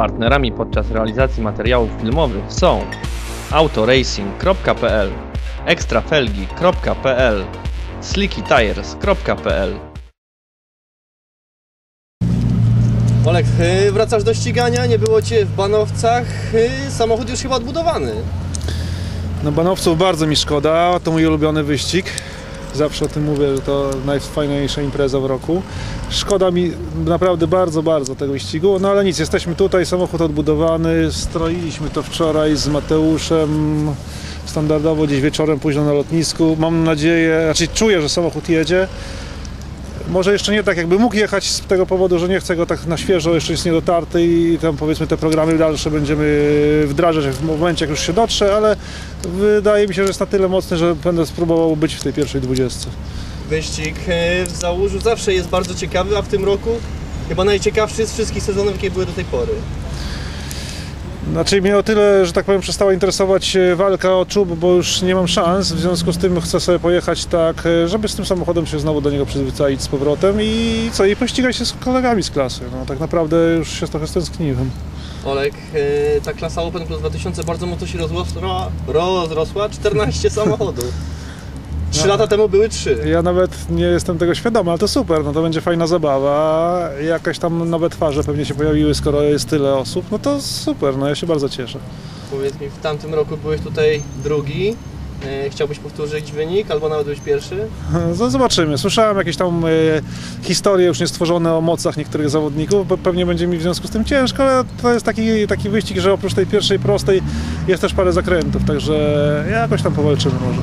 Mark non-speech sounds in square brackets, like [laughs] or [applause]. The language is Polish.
partnerami podczas realizacji materiałów filmowych są autoracing.pl, ekstrafelgi.pl, slickytires.pl Olek, y, wracasz do ścigania, nie było Cię w Banowcach, y, samochód już chyba odbudowany. No banowców bardzo mi szkoda, to mój ulubiony wyścig. Zawsze o tym mówię, że to najfajniejsza impreza w roku. Szkoda mi naprawdę bardzo, bardzo tego wyścigu, no ale nic, jesteśmy tutaj, samochód odbudowany, stroiliśmy to wczoraj z Mateuszem, standardowo gdzieś wieczorem późno na lotnisku. Mam nadzieję, znaczy czuję, że samochód jedzie. Może jeszcze nie tak, jakby mógł jechać z tego powodu, że nie chcę go tak na świeżo, jeszcze jest niedotarty i tam powiedzmy te programy dalsze będziemy wdrażać w momencie, jak już się dotrze, ale wydaje mi się, że jest na tyle mocny, że będę spróbował być w tej pierwszej dwudziestce. Wyścig y, w Załużu zawsze jest bardzo ciekawy, a w tym roku chyba najciekawszy z wszystkich sezonów, jakie były do tej pory. Znaczy mnie o tyle, że tak powiem, przestała interesować e, walka o czub, bo już nie mam szans, w związku z tym chcę sobie pojechać tak, e, żeby z tym samochodem się znowu do niego przyzwyczaić z powrotem i co, i pościgać się z kolegami z klasy. No tak naprawdę już się trochę stęskniłem. Olek, y, ta klasa Open Plus 2000 bardzo mocno się rozrosła, rozrosła 14 samochodów. Trzy lata temu były trzy. Ja nawet nie jestem tego świadomy, ale to super, no to będzie fajna zabawa, jakaś tam nowe twarze pewnie się pojawiły, skoro jest tyle osób, no to super, no ja się bardzo cieszę. Powiedz mi, w tamtym roku byłeś tutaj drugi. Y, Chciałbyś powtórzyć wynik, albo nawet być pierwszy? [laughs] No, Zobaczymy. Słyszałem jakieś tam e, historie już niestworzone o mocach niektórych zawodników, bo pewnie będzie mi w związku z tym ciężko, ale to jest taki, taki wyścig, że oprócz tej pierwszej prostej jest też parę zakrętów, także jakoś tam powalczymy może.